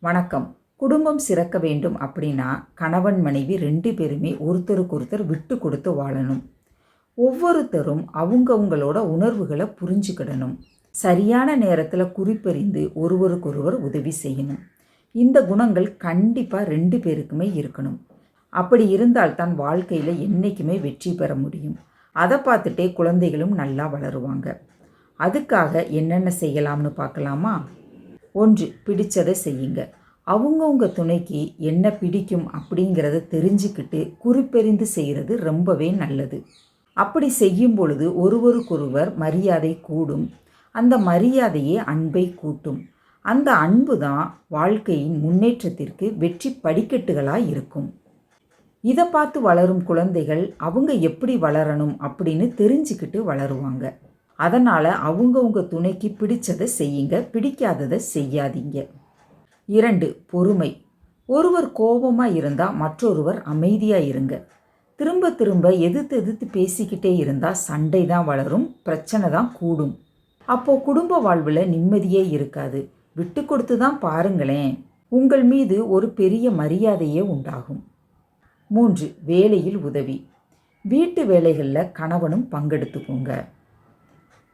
வணக்கம். குடும்பம் சிறக்க வேண்டும் அப்படின்னா கணவன் மனைவி ரெண்டு பேருமே ஒருத்தருக்கு ஒருத்தர் விட்டு கொடுத்து வாழணும். ஒவ்வொருத்தரும் அவங்கவுங்களோட உணர்வுகளை புரிஞ்சுக்கிடணும். சரியான நேரத்தில் குறிப்பறிந்து ஒருவருக்கொருவர் உதவி செய்யணும். இந்த குணங்கள் கண்டிப்பாக ரெண்டு பேருக்குமே இருக்கணும். அப்படி இருந்தால்தான் வாழ்க்கையில் என்றைக்குமே வெற்றி பெற முடியும். அதை பார்த்துட்டே குழந்தைகளும் நல்லா வளருவாங்க. அதுக்காக என்னென்ன செய்யலாம்னு பார்க்கலாமா? ஒன்று பிடித்ததை செய்யுங்க. அவங்கவுங்க துணைக்கு என்ன பிடிக்கும் அப்படிங்கிறத தெரிஞ்சுக்கிட்டு குறிப்பெறிந்து செய்கிறது ரொம்பவே நல்லது. அப்படி செய்யும் பொழுது ஒருவருக்கொருவர் மரியாதை கூடும். அந்த மரியாதையே அன்பை கூட்டும். அந்த அன்பு தான் வாழ்க்கையின் முன்னேற்றத்திற்கு வெற்றி படிக்கட்டுகளாக இருக்கும். இதை பார்த்து வளரும் குழந்தைகள் அவங்க எப்படி வளரணும் அப்படின்னு தெரிஞ்சுக்கிட்டு வளருவாங்க. அதனால் அவங்கவுங்க துணைக்கு பிடிச்சதை செய்யுங்க பிடிக்காததை செய்யாதீங்க. இரண்டு பொறுமை. ஒருவர் கோபமாக இருந்தால் மற்றொருவர் அமைதியாக இருங்க. திரும்ப திரும்ப எதிர்த்து எதிர்த்து பேசிக்கிட்டே இருந்தால் சண்டை தான் வளரும் பிரச்சனை தான் கூடும். அப்போது குடும்ப வாழ்வில் நிம்மதியே இருக்காது. விட்டு கொடுத்து தான் பாருங்களேன். உங்கள் மீது ஒரு பெரிய மரியாதையே உண்டாகும். மூன்று வேலையில் உதவி. வீட்டு வேலைகளில் கணவனும் பங்கெடுத்துக்கோங்க.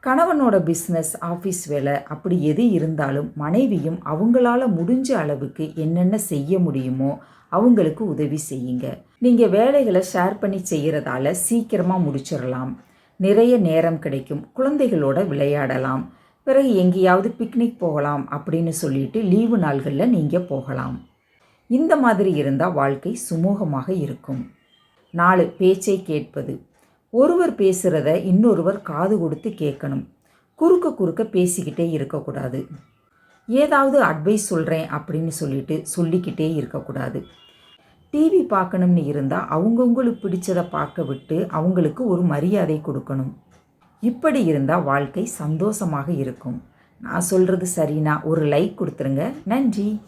கணவனோட பிஸ்னஸ் ஆஃபீஸ் வேலை அப்படி எது இருந்தாலும் மனைவியும் அவங்களால முடிஞ்ச அளவுக்கு என்னென்ன செய்ய முடியுமோ அவங்களுக்கு உதவி செய்யுங்க. நீங்கள் வேலைகளை ஷேர் பண்ணி செய்கிறதால சீக்கிரமாக முடிச்சிடலாம். நிறைய நேரம் கிடைக்கும். குழந்தைகளோட விளையாடலாம். பிறகு எங்கேயாவது பிக்னிக் போகலாம் அப்படின்னு சொல்லிட்டு லீவு நாள்களில் நீங்கள் போகலாம். இந்த மாதிரி இருந்தால் வாழ்க்கை சுமூகமாக இருக்கும். நாலு பேச்சை கேட்பது. ஒருவர் பேசுகிறத இன்னொருவர் காது கொடுத்து கேட்கணும். குறுக்க குறுக்க பேசிக்கிட்டே இருக்கக்கூடாது. ஏதாவது அட்வைஸ் சொல்கிறேன் அப்படின்னு சொல்லிட்டு சொல்லிக்கிட்டே இருக்கக்கூடாது. டிவி பார்க்கணும்னு இருந்தால் அவங்கவுங்களுக்கு பிடிச்சதை பார்க்க விட்டு அவங்களுக்கு ஒரு மரியாதை கொடுக்கணும். இப்படி இருந்தால் வாழ்க்கை சந்தோஷமாக இருக்கும். நான் சொல்கிறது சரினா ஒரு லைக் கொடுத்துருங்க. நன்றி.